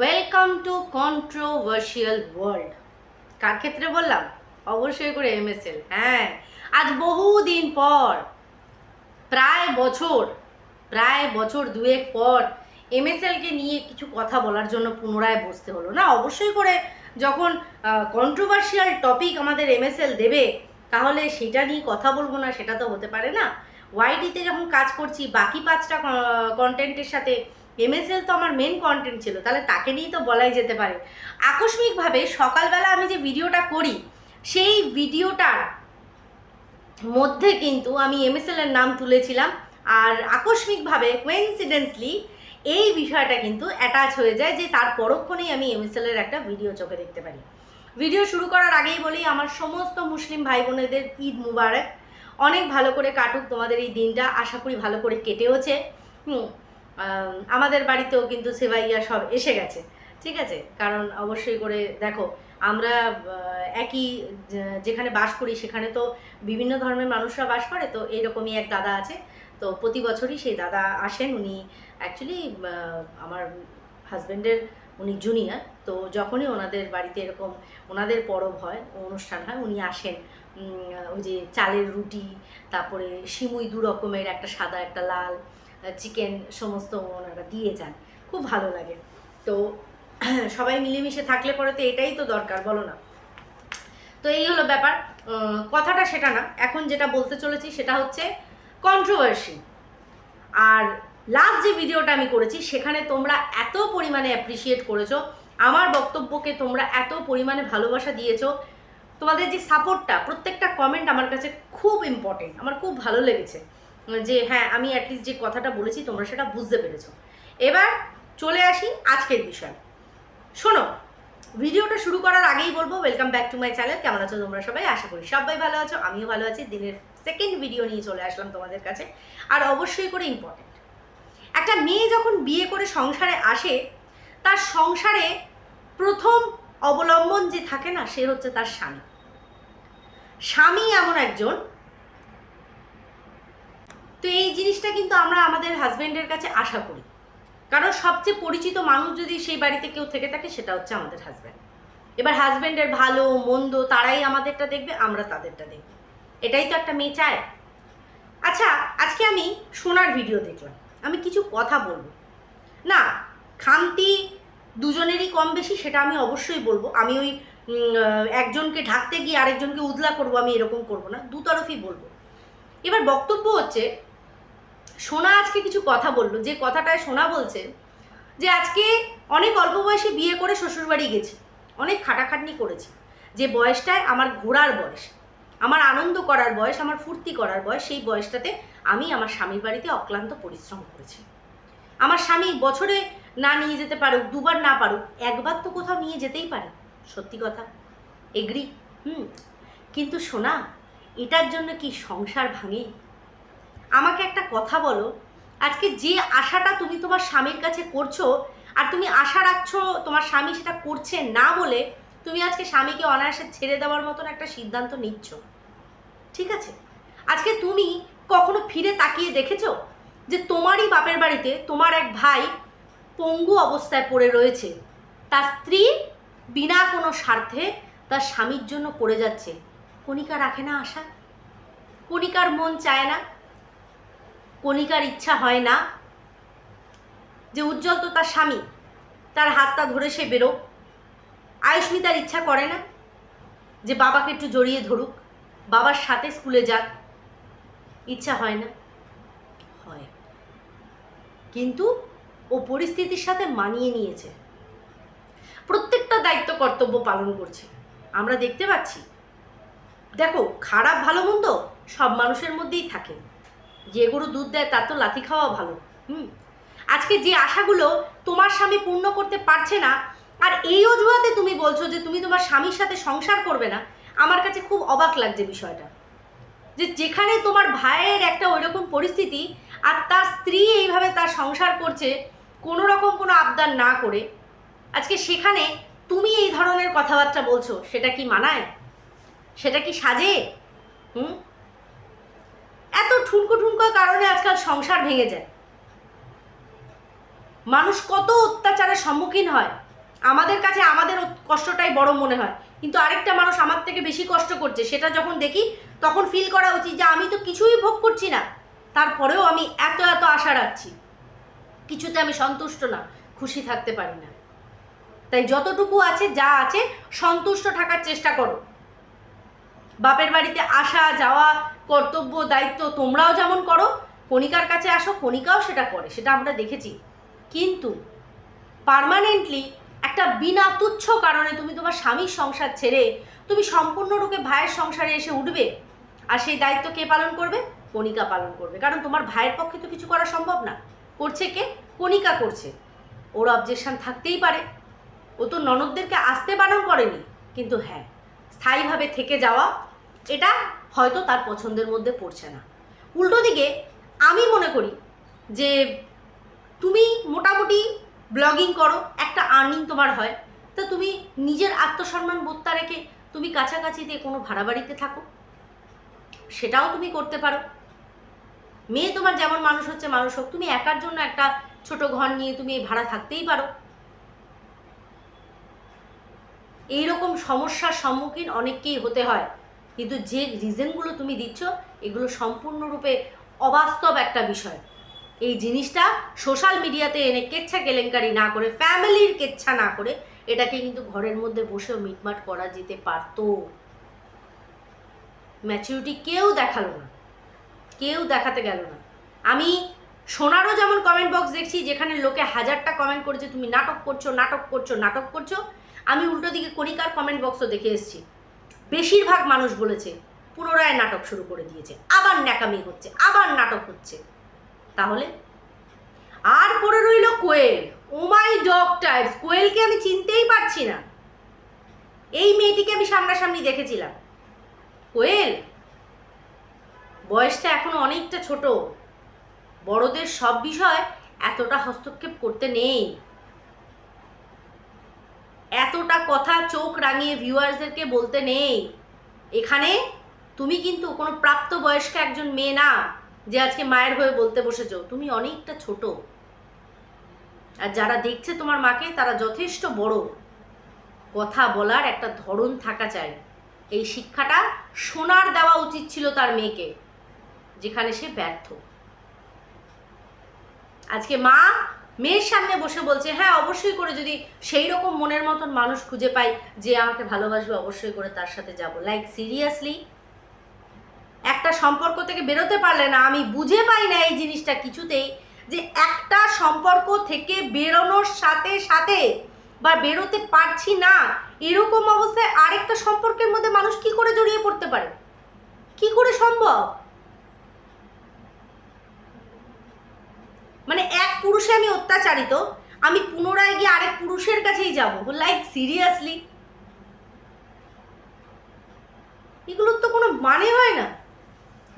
Welcome to controversial world কার ক্ষেত্রে বললাম? অবশ্যই করে এমএসএল হ্যাঁ আজ বহুদিন পর, প্রায় বছর প্রায় বছর দুয়েক পর এমএসএলকে নিয়ে কিছু কথা বলার জন্য পুনরায় বসতে হলো। না, অবশ্যই করে যখন কন্ট্রোভার্সিয়াল টপিক আমাদের এমএসএল দেবে, তাহলে সেটা নিয়ে কথা বলব না, সেটা তো হতে পারে না। ওয়াইডিতে যখন কাজ করছি, বাকি পাঁচটা কন্টেন্টের সাথে এমএসএল তো আমার মেন কন্টেন্ট ছিল, তাহলে তাকে নিয়েই তো বলাই যেতে পারে। আকস্মিকভাবে সকালবেলা আমি যে ভিডিওটা করি, সেই ভিডিওটার মধ্যে কিন্তু আমি এমএসএল এর নাম তুলেছিলাম, আর আকস্মিকভাবে কোইন্সিডেন্সলি এই বিষয়টা কিন্তু অ্যাটাচ হয়ে যায় যে তার পরক্ষণেই আমি এমএসএল এর একটা ভিডিও চোখে দেখতে পারি। ভিডিও শুরু করার আগেই বলি, আমার সমস্ত মুসলিম ভাই বোনেদের ঈদ মুবারক। অনেক ভালো করে কাটুক তোমাদের এই দিনটা, আশা করি ভালো করে কেটেওছে। হুম আমাদের বাড়িতেও কিন্তু সেবাইয়া সব এসে গেছে, ঠিক আছে? কারণ অবশ্যই করে দেখো, আমরা একই যেখানে বাস করি সেখানে তো বিভিন্ন ধর্মের মানুষরা বাস করে, তো এইরকমই এক দাদা আছে। তো প্রতি বছরই সেই দাদা আসেন, উনি অ্যাকচুয়ালি আমার হাজব্যান্ডের উনি জুনিয়র তো যখনই ওনাদের বাড়িতে এরকম ওনাদের পরব হয়, অনুষ্ঠান হয়, উনি আসেন। ওই যে চালের রুটি, তারপরে সিমুই দু রকমের, একটা সাদা, একটা লাল চিকেন সমস্ত ওনারা দিয়ে যান। খুব ভালো লাগে। তো সবাই মিলেমিশে থাকলে পরে তো এটাই তো দরকার, বলো না। তো এই হলো ব্যাপার। কথাটা সেটা না। এখন যেটা বলতে চলেছি সেটা হচ্ছে কন্ট্রোভার্সি আর লাস্ট যে ভিডিওটা আমি করেছি, সেখানে তোমরা এত পরিমাণে অ্যাপ্রিসিয়েট করেছ, আমার বক্তব্যকে তোমরা এত পরিমাণে ভালোবাসা দিয়েছ, তোমাদের যে সাপোর্টটা প্রত্যেকটা কমেন্ট আমার কাছে খুব ইম্পর্টেন্ট আমার খুব ভালো লেগেছে। যে হ্যাঁ আমি অ্যাটলিস্ট যে কথাটা বলেছি, তোমরা সেটা বুঝতে পেরেছ। এবার চলে আসি আজকের বিষয়। শোনো, ভিডিওটা শুরু করার আগেই বলব welcome back to my channel কেমন আছো তোমরা সবাই? আশা করি সবাই ভালো আছো, আমিও ভালো আছি। দিনের সেকেন্ড ভিডিও নিয়ে চলে আসলাম তোমাদের কাছে। আর অবশ্যই করে ইম্পর্টেন্ট একটা মেয়ে যখন বিয়ে করে সংসারে আসে, তার সংসারে প্রথম অবলম্বন যে থাকে না, সে হচ্ছে তার স্বামী। স্বামী এমন একজন তো এই জিনিসটা কিন্তু আমরা আমাদের হাজব্যান্ডের কাছে আশা করি। কারণ সবচেয়ে পরিচিত মানুষ যদি সেই বাড়িতে কেউ থেকে থাকে, সেটা হচ্ছে আমাদের হাজব্যান্ড এবার হাজব্যান্ডের ভালো, মন্দ, তারাই আমাদেরটা দেখবে, আমরা তাদেরটা দেখব। এটাই তো একটা মেয়ে চায়। আচ্ছা আজকে আমি সোনার ভিডিও দেখলাম। আমি কিছু কথা বলব। না, খামতি দুজনেরই কম বেশি, সেটা আমি অবশ্যই বলব। আমি ওই একজনকে ঢাকতে গিয়ে আরেকজনকে উদলা করব, আমি এরকম করব না। দুতরফই বলব। এবার বক্তব্য হচ্ছে সোনা আজকে কিছু কথা বলল, যে কথাটায় সোনা বলছে যে আজকে অনেক অল্প বয়সে বিয়ে করে শ্বশুরবাড়ি গেছি, অনেক খাটাখাটনি করেছি। যে বয়সটায় আমার ঘোরার বয়স, আমার আনন্দ করার বয়স, আমার ফুর্তি করার বয়স, সেই বয়সটাতে আমি আমার স্বামীর বাড়িতে অক্লান্ত পরিশ্রম করেছি। আমার স্বামী বছরে না নিয়ে যেতে পারুক, দুবার না পারুক, একবার তো কোথাও নিয়ে যেতেই পারে। সত্যি কথা এগ্রি হুম। কিন্তু শোনা এটার জন্য কি সংসার ভাঙে? আমাকে একটা কথা বলো। আজকে যে আশাটা তুমি তোমার স্বামীর কাছে করছ আর তুমি আশা রাখছো তোমার স্বামী সেটা করছে না বলে তুমি আজকে স্বামীকে অনায়াসে ছেড়ে দেওয়ার মতন একটা সিদ্ধান্ত নিচ্ছ। ঠিক আছে? আজকে তুমি কখনো ফিরে তাকিয়ে দেখেছ যে তোমারই বাপের বাড়িতে তোমার এক ভাই পঙ্গু অবস্থায় পড়ে রয়েছে? তার স্ত্রী বিনা কোনো স্বার্থে তার স্বামীর জন্য করে যাচ্ছে। কণিকা রাখে না আশা? কণিকার মন চায় না? কণিকার ইচ্ছা হয় না যে উজ্জ্বল তো তার স্বামী, তার হাতটা ধরে সে বেরো আয়ুষ্মিতার ইচ্ছা করে না যে বাবাকে একটু জড়িয়ে ধরুক, বাবার সাথে স্কুলে যাক। ইচ্ছা হয় না। হয়। কিন্তু ও পরিস্থিতির সাথে মানিয়ে নিয়েছে। প্রত্যেকটা দায়িত্ব কর্তব্য পালন করছে। আমরা দেখতে পাচ্ছি। দেখো, খারাপ ভালো মন্দ সব মানুষের মধ্যেই থাকে। যে গরু দুধ দেয় তার তো লাথি খাওয়া ভালো, হুম? আজকে যে আশাগুলো তোমার স্বামী পূর্ণ করতে পারছে না, আর এই অজুহাতে তুমি বলছো যে তুমি তোমার স্বামীর সাথে সংসার করবে না, আমার কাছে খুব অবাক লাগছে বিষয়টা। যে যেখানে তোমার ভাইয়ের একটা ওইরকম পরিস্থিতি, আর তার স্ত্রী এইভাবে তার সংসার করছে, কোনো রকম কোনো আবদার না করে, আজকে সেখানে তুমি এই ধরনের কথাবার্তা বলছো, সেটা কি মানায়? সেটা কি সাজে? হুম? ঠুনকো ঠুনকো কারণে আজকাল সংসার ভেঙে যায়। মানুষ কত অত্যাচারের সম্মুখীন হয়। আমাদের কাছে আমাদের কষ্টটাই বড় মনে হয়। কিন্তু আরেকটা মানুষ আমার থেকে বেশি কষ্ট করছে, সেটা যখন দেখি, তখন ফিল করা উচিত যে আমি তো কিছুই ভোগ করছি না। তারপরেও আমি এত এত আশা রাখছি। কিছুতে আমি সন্তুষ্ট না, খুশি থাকতে পারি না। তাই যতটুকু আছে, যা আছে, সন্তুষ্ট থাকার চেষ্টা করো। বাপের বাড়িতে আসা, যাওয়া, কর্তব্য, দায়িত্ব তোমরাও যেমন করো, কণিকার কাছে আসো, কণিকাও সেটা করে, সেটা আমরা দেখেছি। কিন্তু পার্মানেন্টলি একটা বিনা তুচ্ছ কারণে তুমি তোমার স্বামীর সংসার ছেড়ে তুমি সম্পূর্ণরূপে ভাইয়ের সংসারে এসে উঠবে, আর সেই দায়িত্ব কে পালন করবে? কণিকা পালন করবে। কারণ তোমার ভাইয়ের পক্ষে তো কিছু করা সম্ভব না। করছে কে? কণিকা করছে। ওর অবজেকশন থাকতেই পারে। ও তো ননদদেরকে আসতে বারণ করেনি। কিন্তু হ্যাঁ স্থায়ীভাবে থেকে যাওয়া এটা হয়তো তার পছন্দের মধ্যে পড়ছে না। উল্টো দিকে আমি মনে করি যে তুমি মোটামুটি ব্লগিং করো, একটা আর্নিং তোমার হয়। তা তুমি নিজের আত্মসম্মান বোধটা রেখে তুমি কাছাকাছিতে কোনো ভাড়া বাড়িতে থাকো, সেটাও তুমি করতে পারো। মেয়ে তোমার যেমন মানুষ হচ্ছে মানুষ হোক, তুমি একার জন্য একটা ছোট ঘর নিয়ে তুমি ভাড়া থাকতেই পারো। এইরকম সমস্যার সম্মুখীন অনেককেই হতে হয়। কিন্তু যে রিজনগুলো তুমি দিচ্ছ, এগুলো সম্পূর্ণরূপে অবাস্তব একটা বিষয়। এই জিনিসটা সোশ্যাল মিডিয়াতে এনে কেচ্ছা কেলেঙ্কারি না করে ফ্যামিলির কেচ্ছা না করে, এটাকে কিন্তু ঘরের মধ্যে বসেও মিটমাট করা যেতে পারতো। ম্যাচুরিটি কেউ দেখাল না। কেউ দেখাতে গেল না। আমি সোনারও যেমন কমেন্ট বক্স দেখছি, যেখানে লোকে হাজারটা কমেন্ট করেছে, তুমি নাটক করছ নাটক করছ নাটক করছ, আমি উল্টো দিকে কণিকার কমেন্ট বক্সও দেখে এসেছি। বেশিরভাগ মানুষ বলেছে, পুনরায় নাটক শুরু করে দিয়েছে, আবার ন্যাকামি হচ্ছে, আবার নাটক হচ্ছে। তাহলে? আর পড়ে রইল কোয়েল। ও মাই ডগ টাইপস, কোয়েলকে আমি চিনতেই পারছি না। এই মেয়েটিকে আমি সামনাসামনি দেখেছিলাম। কোয়েল, বয়সটা এখনও অনেকটা ছোট। বড়দের সব বিষয় এতটা হস্তক্ষেপ করতে নেই। এতটা কথা চোখ রাঙিয়ে ভিউয়ার্সদেরকে বলতে নেই। এখানে তুমি কিন্তু কোনো প্রাপ্তবয়স্ক একজন মেয়ে না, যে আজকে মায়ের হয়ে বলতে বসেছো। তুমি অনেকটা ছোট। আর যারা দেখছে তোমার মাকে, তারা যথেষ্ট বড়। কথা বলার একটা ধরন থাকা চাই। এই শিক্ষাটা সোনার দেওয়া উচিত ছিল তার মেয়েকে, যেখানে সে ব্যর্থ। আজকে মা মেয়ের সামনে বসে বলছে হ্যাঁ অবশ্যই করে যদি সেই রকম মনের মতন মানুষ খুঁজে পাই যে আমাকে ভালোবাসবে, অবশ্যই করে তার সাথে যাব। লাইক সিরিয়াসলি একটা সম্পর্ক থেকে বেরোতে পারলে না, আমি বুঝে পাই না এই জিনিসটা কিছুতেই, যে একটা সম্পর্ক থেকে বেরোনোর সাথে সাথে বা বেরোতে পারছি না, এরকম অবস্থায় আরেকটা সম্পর্কের মধ্যে মানুষ কি করে জড়িয়ে পড়তে পারে? কি করে সম্ভব? মানে এক পুরুষে আমি অত্যাচারিত, আমি পুনরায় গিয়ে আরেক পুরুষের কাছেই যাব। লাইক সিরিয়াসলি এগুলোর তো কোনো মানে হয় না।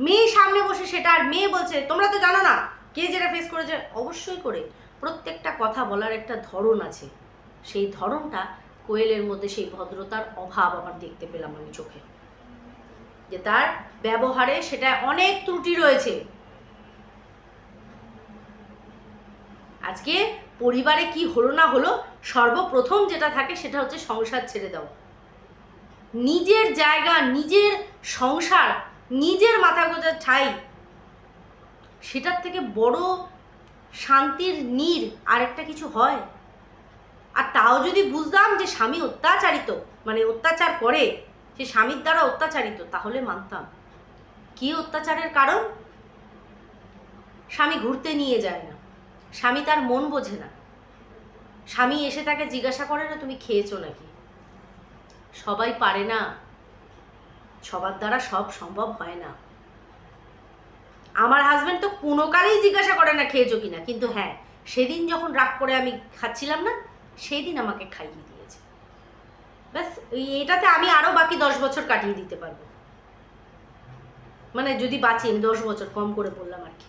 মেয়ে সামনে বসে সেটা আর মেয়ে বলছে, তোমরা তো জানো না কে যেটা ফেস করেছে? অবশ্যই করে। প্রত্যেকটা কথা বলার একটা ধরন আছে। সেই ধরনটা কোয়েলের মধ্যে সেই ভদ্রতার অভাব আমার দেখতে পেলাম আমি চোখে। যে তার ব্যবহারে সেটা অনেক ত্রুটি রয়েছে। আজকে পরিবারে কি হলো না হলো, সর্বপ্রথম যেটা থাকে সেটা হচ্ছে সংসার ছেড়ে দাও। নিজের জায়গা, নিজের সংসার, নিজের মাথা গোজার ঠাই, সেটার থেকে বড় শান্তির নীর আরেকটা কিছু হয়। আর তাও যদি বুঝতাম যে স্বামী অত্যাচারিত মানে অত্যাচার করে, সে স্বামীর দ্বারা অত্যাচারিত, তাহলে মানতাম। কি অত্যাচারের কারণ? স্বামী ঘুরতে নিয়ে যায় না। স্বামী তার মন বোঝে না। স্বামী এসে তাকে জিজ্ঞাসা করে না, তুমি খেয়েছো নাকি? সবাই পারে না। সবার দ্বারা সব সম্ভব হয় না। আমার হাজব্যান্ড তো কোনো কালেই জিজ্ঞাসা করে না, খেয়েছো কিনা? কিন্তু হ্যাঁ সেদিন যখন রাগ করে আমি খাচ্ছিলাম না সেই দিন আমাকে খাইয়ে দিয়েছে। ব্যাস এটাতে আমি আরও বাকি দশ বছর কাটিয়ে দিতে পারব। মানে যদি বাঁচি, আমি দশ বছর কম করে বললাম আর কি।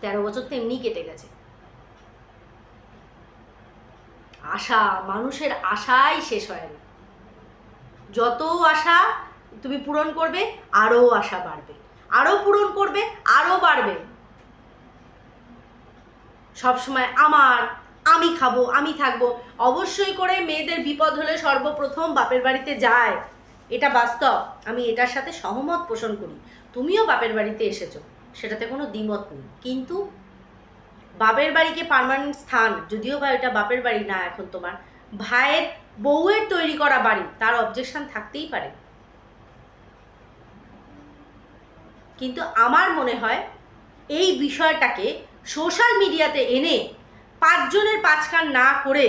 তেরো বছর তো এমনিই কেটে গেছে। আশা, মানুষের আশাই শেষ হয় না। যত আশা তুমি পূরণ করবে আরও আশা বাড়বে। আরও পূরণ করবে আরও বাড়বে। সবসময় আমার, আমি খাব, আমি থাকব। অবশ্যই করে মেয়েদের বিপদ হলে সর্বপ্রথম বাপের বাড়িতে যায়। এটা বাস্তব। আমি এটার সাথে সহমত পোষণ করি। তুমিও বাপের বাড়িতে এসেছ। সেটাতে কোনো দ্বিমত নেই। কিন্তু বাপের বাড়িকে পার্মানেন্ট স্থান, যদিও বা এটা বাপের বাড়ি না এখন তোমার, ভাইয়ের বউয়ের তৈরি করা বাড়ি, তার অবজেকশন থাকতেই পারে। কিন্তু আমার মনে হয় এই বিষয়টাকে সোশ্যাল মিডিয়াতে এনে পাঁচজনের পাঁচকান না করে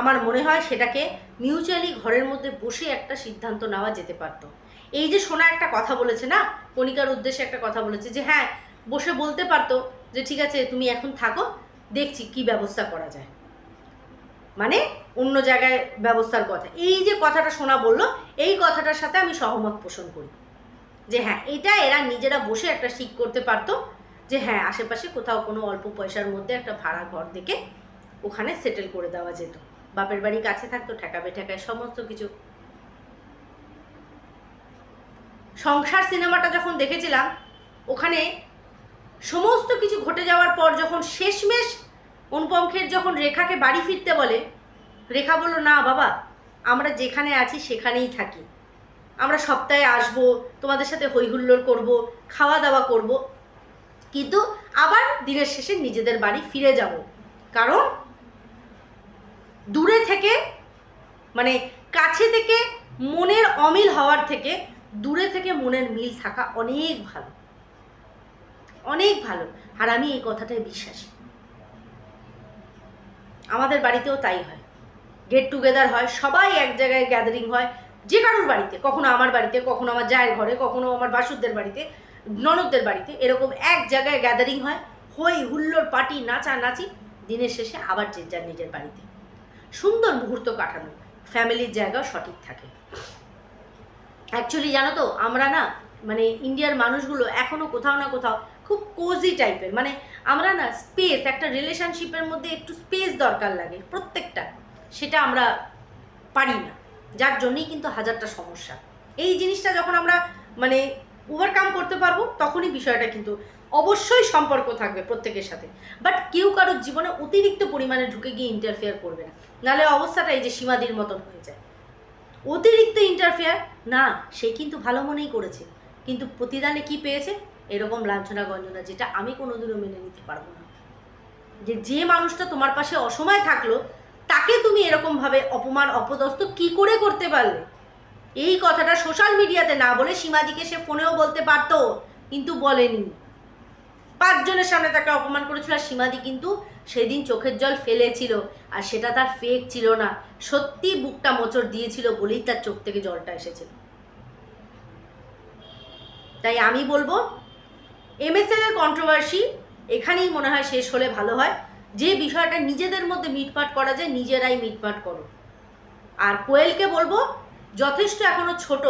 আমার মনে হয় সেটাকে মিউচুয়ালি ঘরের মধ্যে বসে একটা সিদ্ধান্ত নেওয়া যেতে পারতো। এই যে সোনা একটা কথা বলেছে না, কণিকার উদ্দেশ্যে একটা কথা বলেছে যে হ্যাঁ বসে বলতে পারতো যে, ঠিক আছে, তুমি এখন থাকো, দেখছি কি ব্যবস্থা করা যায়। মানে অন্য জায়গায় ব্যবস্থার কথা। এই যে কথাটা শোনা বলল, এই কথাটার সাথে আমি সহমত পোষণ করি। যে হ্যাঁ এটা এরা নিজেরা বসে একটা ঠিক করতে পারতো যে হ্যাঁ আশেপাশে কোথাও কোনো অল্প পয়সার মধ্যে একটা ভাড়া ঘর দেখে ওখানে সেটেল করে দেওয়া যেত। বাপের বাড়ি কাছে থাকতো, ঠেকাবে, ঠেকায় সমস্ত কিছু। সংসার সিনেমাটা যখন দেখেছিলাম, ওখানে সমস্ত কিছু ঘটে যাওয়ার পর যখন শেষমেশ অনুপম খের যখন রেখাকে বাড়ি ফিরতে বলে, রেখা বলল, না বাবা, আমরা যেখানে আছি সেখানেই থাকি। আমরা সপ্তাহে আসব, তোমাদের সাথে হইহুল্লোড় করব খাওয়া দাওয়া করব। কিন্তু আবার দিনের শেষে নিজেদের বাড়ি ফিরে যাব। কারণ দূরে থেকে মানে কাছে থেকে মনের অমিল হওয়ার থেকে দূরে থেকে মনের মিল থাকা অনেক ভালো। অনেক ভালো। আর আমি এই কথাটাই বিশ্বাসী। আমাদের বাড়িতেও তাই হয়। গেট টুগেদার হয়, সবাই এক জায়গায় গ্যাদারিং হয়, যে কারোর বাড়িতে, কখনো আমার বাড়িতে, কখনো আমার জায়ের ঘরে, কখনো আমার বাসুরদের বাড়িতে, ননদদের বাড়িতে, এরকম এক জায়গায় গ্যাদারিং হয়, হই হুল্লোর পার্টি নাচা নাচি দিনের শেষে আবার যে যার নিজের বাড়িতে। সুন্দর মুহূর্ত কাটানো। ফ্যামিলির জায়গা সঠিক থাকে। অ্যাকচুয়ালি জানো তো, আমরা না মানে ইন্ডিয়ার মানুষগুলো এখনও কোথাও না কোথাও খুব কোজি টাইপের মানে আমরা না স্পেস একটা রিলেশনশিপের মধ্যে একটু স্পেস দরকার লাগে, প্রত্যেকটা। সেটা আমরা পারি না। যার জন্যই কিন্তু হাজারটা সমস্যা। এই জিনিসটা যখন আমরা মানে ওভারকাম করতে পারব, তখনই বিষয়টা কিন্তু অবশ্যই সম্পর্ক থাকবে প্রত্যেকের সাথে। বাট কেউ কারোর জীবনে অতিরিক্ত পরিমাণে ঢুকে গিয়ে ইন্টারফেয়ার করবে না। নাহলে অবস্থাটা এই যে সীমাদির মতন হয়ে যায়। অতিরিক্ত ইন্টারফেয়ার না, সে কিন্তু ভালো মনেই করেছে। কিন্তু প্রতিদানে কি পেয়েছে? এরকম লাঞ্ছনা গঞ্জনা, যেটা আমি কোনোদিনও মেনে নিতে পারব না। যে যে মানুষটা তোমার পাশে অসময় থাকল, তাকে তুমি এরকমভাবে অপমান, অপদস্থ কি করে করতে পারলে? এই কথাটা সোশ্যাল মিডিয়াতে না বলে সীমাদিকে সে ফোনেও বলতে পারতো, কিন্তু বলেনি। পাঁচজনের সামনে তাকে অপমান করেছিল, আর সীমাদি কিন্তু সেদিন চোখের জল ফেলেছিল, আর সেটা তার ফেক ছিল না। সত্যি বুকটা মোচড় দিয়েছিল বলেই তার চোখ থেকে জলটা এসেছিল। তাই আমি বলব এমএসএল এর কন্ট্রোভার্সি এখানেই মনে হয় শেষ হলে ভালো হয়। যে বিষয়টা নিজেদের মধ্যে মিটমাট করা যায়, নিজেরাই মিটমাট করো। আর কোয়েলকে বলব, যথেষ্ট এখনও ছোট,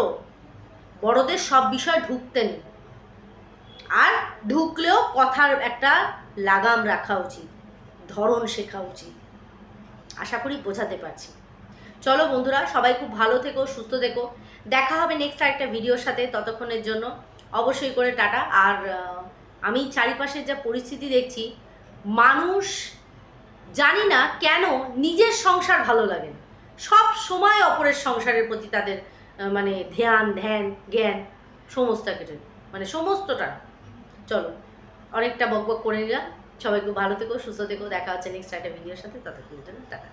বড়দের সব বিষয় ঢুকতে নেই। আর ঢুকলেও কথার একটা লাগাম রাখা উচিত, ধরন শেখা উচিত। আশা করি বোঝাতে পারছি। চলো বন্ধুরা, সবাই খুব ভালো থেকো, সুস্থ থেকো। দেখা হবে নেক্সট আরেকটা ভিডিওর সাথে ততক্ষণের জন্য। অবশ্যই করে টাটা। আর আমি চারিপাশের যা পরিস্থিতি দেখছি, মানুষ জানি না কেন নিজের সংসার ভালো লাগে না। সব সময় অপরের সংসারের প্রতি তাদের মানে ধ্যান ধ্যান, জ্ঞান, সমস্ত কেটে মানে সমস্তটা। চলো, অনেকটা বক বক করে নিলাম। সবাই খুব ভালো থেকো, সুস্থ থেকো, দেখা হচ্ছে নেক্সট একটা ভিডিওর সাথে ততক্ষণ টাকা